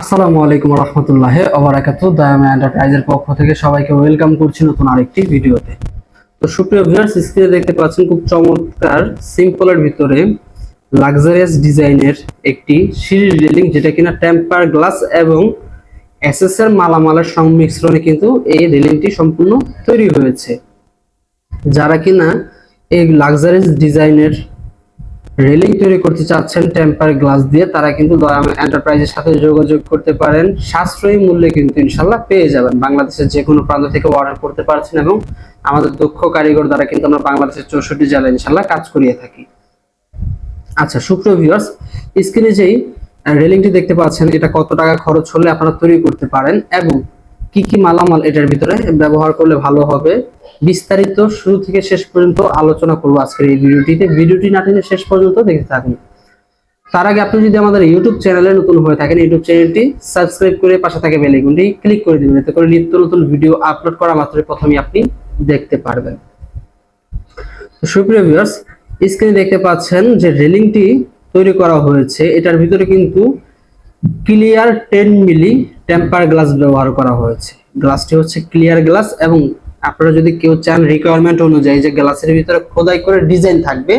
আসসালামু আলাইকুম রহমতুল্লাহ ওবরাকাতু দায়ামা এন্টারপ্রাইজের পক্ষ থেকে সবাইকে ওয়েলকাম করছি নতুন আরেকটি ভিডিওতে। তো সুপ্রিয় ভিউয়ার্স স্ক্রিনে দেখতে পাচ্ছেন খুব চমৎকার সিম্পলের ভিতরে লাক্সারিয়াস ডিজাইনের একটি সিঁড়ির রেলিং যেটা কিনা টেম্পার গ্লাস এবং এসএসএর মালামালের সংমিশ্রণে কিন্তু এই রেলিংটি সম্পূর্ণ তৈরি হয়েছে। যারা কিনা এই লাক্সারিয়াস ডিজাইনের রেলিং তৈরি করতে চাচ্ছেন টেম্পার গ্লাস দিয়ে, তারা কিন্তু দয়াম এন্টারপ্রাইজের সাথে যোগাযোগ করতে পারেন। সাশ্রয়ী মূল্যে কিন্তু ইনশাল্লাহ পেয়ে যাবেন। বাংলাদেশের যে কোনো প্রান্ত থেকে অর্ডার করতে পারছেন এবং আমাদের দক্ষ কারিগর দ্বারা কিন্তু আমরা বাংলাদেশের চৌষট্টি জেলায় ইনশাল্লাহ কাজ করিয়ে থাকি। আচ্ছা সুপ্রিয় ভিউয়ার্স স্ক্রিনে যেই রেলিংটি দেখতে পাচ্ছেন, এটা কত টাকা খরচ হলে আপনারা তৈরি করতে পারেন এবং কি কি মালামাল এটার ভিতরে ব্যবহার করলে ভালো হবে? বিস্তারিত শুরু থেকে শেষ পর্যন্ত আলোচনা করব আজকের এই ভিডিওটিতে। ভিডিওটি না টেনে শেষ পর্যন্ত দেখতে থাকুন। তার আগে আপনি যদি আমাদের ইউটিউব চ্যানেলে নতুন হয়ে থাকেন ইউটিউব চ্যানেলটি সাবস্ক্রাইব করে পাশে থাকে বেল আইকনটি ক্লিক করে দিবেন। এতে করে নিত্য নতুন ভিডিও আপলোড করা মাত্রই প্রথমেই আপনি দেখতে পারবেন। সুপ্রিয় ভিউয়ার্স স্ক্রিনে দেখতে পাচ্ছেন যে রেলিংটি তৈরি করা হয়েছে। এটার ভিতরে কিন্তু clear ten milli temper glass ব্যবহার করা হয়েছে। গ্লাসটি হচ্ছে ক্লিয়ার গ্লাস এবং আপনারা যদি কেউ চান রিকোয়ারমেন্ট অনুযায়ী যে গ্লাসের ভিতরে খোদাই করে ডিজাইন থাকবে,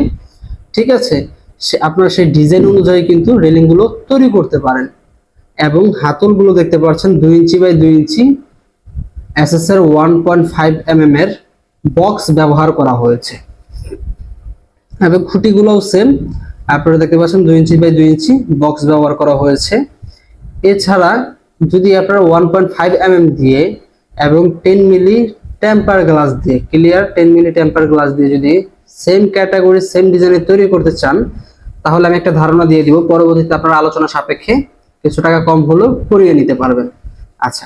ঠিক আছে? সে আপনারা সেই ডিজাইন অনুযায়ী কিন্তু রেলিংগুলো তৈরি করতে পারেন এবং হাতলগুলো দেখতে পাচ্ছেন দুই ইঞ্চি বাই দুই inch SSR one point five এর বক্স ব্যবহার করা হয়েছে। এবং খুঁটিগুলোও সেম আপনারা দেখতে পাচ্ছেন দুই ইঞ্চি বাই দুই ইঞ্চি বক্স ব্যবহার করা হয়েছে। এছাড়া যদি আপনারা one point five M M দিয়ে এবং টেন মিলি টেম্পার গ্লাস দিয়ে clear ten milli temper glass দিয়ে যদি সেম ক্যাটাগরি সেম ডিজাইনের তৈরি করতে চান, তাহলে আমি একটা ধারণা দিয়ে দিব। পরবর্তীতে আপনারা আলোচনা সাপেক্ষে কিছু টাকা কম হলেও করিয়ে নিতে পারবেন। আচ্ছা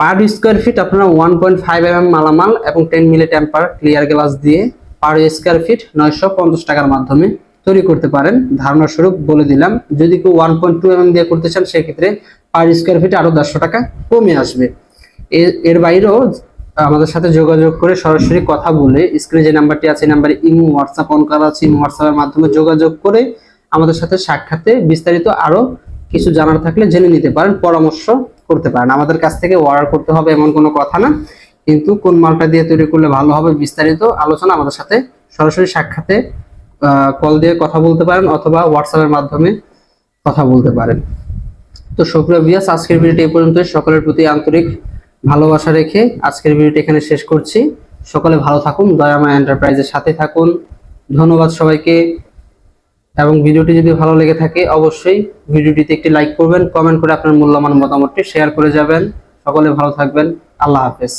পার স্কোয়ার ফিট আপনারা one point five M M মালামাল এবং ten milli temper clear glass দিয়ে পার স্কোয়ার ফিট নয়শো পঞ্চাশ টাকার মাধ্যমে তৈরি করতে পারেন। ধারণা স্বরূপ বলে দিলাম, যদি কেউ one point two M M দিয়ে করতে চান, সেক্ষেত্রে পার স্কোয়ার ফিট আরও দেড়শো টাকা কমে আসবে। এর- বাইরেও আমাদের সাথে যোগাযোগ করে সরাসরি কথা বলে স্ক্রিনে যে নাম্বারটি আছে নাম্বারে ইমো হোয়াটসঅ্যাপ অন করা আছে, ইমো হোয়াটসঅ্যাপের মাধ্যমে যোগাযোগ করে আমাদের সাথে সাক্ষাতে বিস্তারিত আরও কিছু জানার থাকলে জেনে নিতে পারেন, পরামর্শ করতে পারেন। আমাদের কাছ থেকে অর্ডার করতে হবে এমন কোনো কথা না, কিন্তু কোন মালটা দিয়ে তৈরি করলে ভালো হবে বিস্তারিত আলোচনা আমাদের সাথে সরাসরি সাক্ষাতে কল দিয়ে কথা বলতে পারেন অথবা হোয়াটসঅ্যাপের মাধ্যমে কথা বলতে পারেন। তো সক্রিয় বিয়াস আজকের ভিডিওটি এ পর্যন্ত সকলের প্রতি আন্তরিক ভালোবাসা রেখে আজকের ভিডিওটি এখানে শেষ করছি। সকলে ভালো থাকুন দয়ামা এন্টারপ্রাইজের সাথে থাকুন। ধন্যবাদ সবাইকে। এবং ভিডিওটি যদি ভালো লেগে থাকে, অবশ্যই ভিডিওটিতে একটি লাইক করবেন, কমেন্ট করে আপনার মূল্যবান মতামতটি শেয়ার করে যাবেন। সকলে ভালো থাকবেন। আল্লাহ হাফেজ।